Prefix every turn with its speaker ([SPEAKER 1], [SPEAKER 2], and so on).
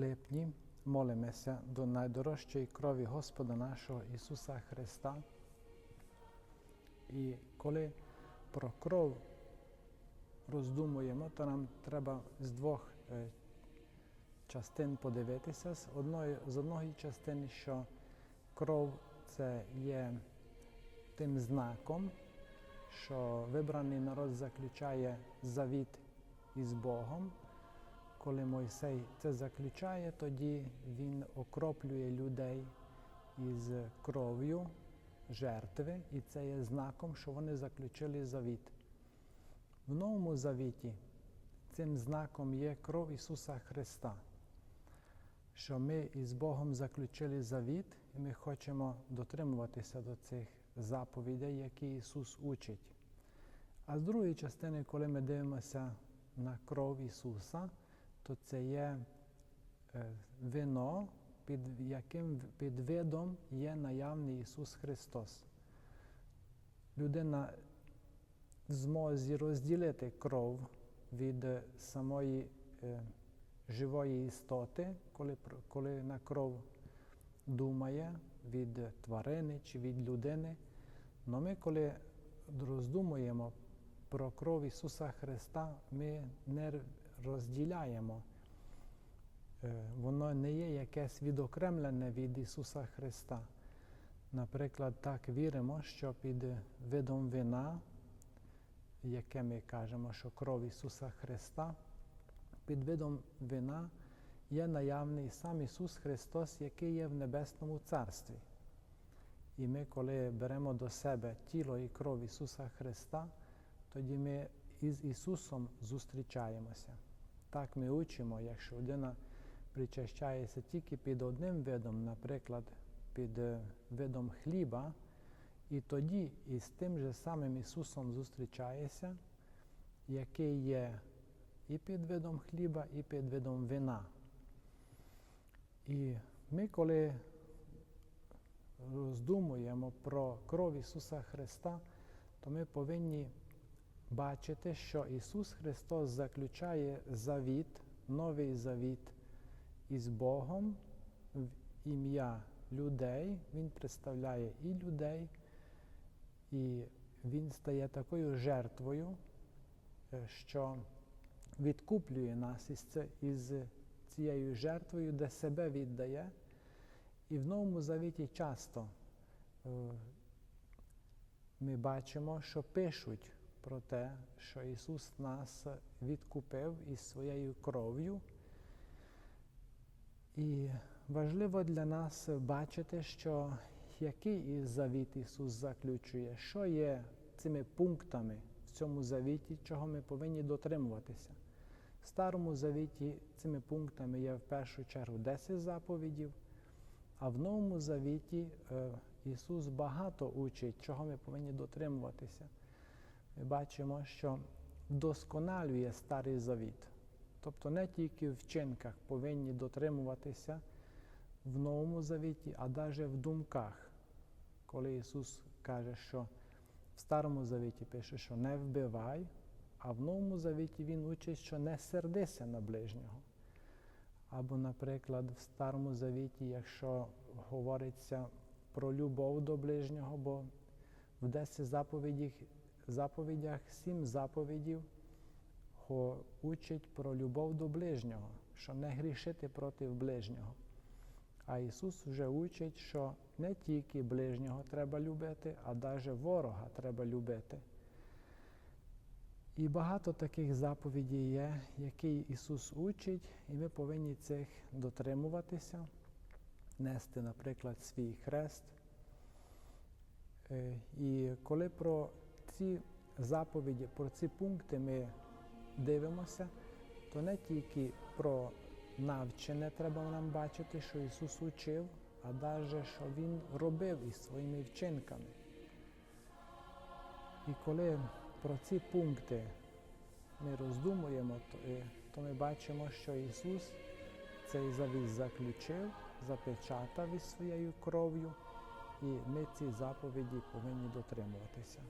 [SPEAKER 1] липні молимося до найдорожчої крові Господа нашого Ісуса Христа. І коли про кров роздумуємо, то нам треба з двох е, частин подивитися. З одної, з одної частини, що кров це є тим знаком, що вибраний народ заключає завіт із Богом. Коли Мойсей це заключає, тоді він окроплює людей із кров'ю жертви, і це є знаком, що вони заключили завіт. В Новому Завіті цим знаком є кров Ісуса Христа, що ми із Богом заключили завіт, і ми хочемо дотримуватися до цих заповідей, які Ісус учить. А з другої частини, коли ми дивимося на кров Ісуса, то це є е, вино, під яким під видом є наявний Ісус Христос. Людина в змозі розділити кров від самої е, живої істоти, коли, коли на кров думає від тварини чи від людини. Но ми, коли роздумуємо про кров Ісуса Христа, ми не розділяємо. Е, Воно не є якесь відокремлене від Ісуса Христа. Наприклад, так віримо, що під видом вина, яке ми кажемо, що кров Ісуса Христа, під видом вина є наявний сам Ісус Христос, який є в Небесному Царстві. І ми, коли беремо до себе тіло і кров Ісуса Христа, тоді ми із Ісусом зустрічаємося. Так ми учимо, якщо людина причащається тільки під одним видом, наприклад, під е, видом хліба, і тоді із тим же самим Ісусом зустрічається, який є і під видом хліба, і під видом вина. І ми, коли роздумуємо про кров Ісуса Христа, то ми повинні бачити, що Ісус Христос заключає завіт, новий завіт із Богом в ім'я людей. Він представляє і людей, і Він стає такою жертвою, е, що відкуплює нас із, цією жертвою, де себе віддає. І в Новому Завіті часто е, ми бачимо, що пишуть про те, що Ісус нас відкупив із своєю кров'ю. І важливо для нас бачити, що який завіт Ісус заключує, що є цими пунктами в цьому завіті, чого ми повинні дотримуватися. В Старому Завіті цими пунктами є в першу чергу 10 заповідів, а в Новому Завіті е, Ісус багато учить, чого ми повинні дотримуватися. Ми бачимо, що вдосконалює Старий Завіт. Тобто не тільки в вчинках повинні дотримуватися в Новому Завіті, а навіть в думках. Коли Ісус каже, що в Старому Завіті пише, що не вбивай, а в Новому Завіті Він учить, що не сердися на ближнього. Або, наприклад, в Старому Завіті, якщо говориться про любов до ближнього, бо в 10 заповідях, заповідях 7 заповідів учить про любов до ближнього, що не грішити проти ближнього. А Ісус вже учить, що не тільки ближнього треба любити, а навіть ворога треба любити. І багато таких заповідей є, які Ісус учить, і ми повинні цих дотримуватися, нести, наприклад, свій хрест. Е, і коли про ці заповіді, про ці пункти ми дивимося, то не тільки про навчене треба нам бачити, що Ісус учив, а навіть, що Він робив із своїми вчинками. І коли про ці пункти ми роздумуємо, то, то ми бачимо, що Ісус цей завіс заключив, запечатав із своєю кров'ю, і ми ці заповіді повинні дотримуватися.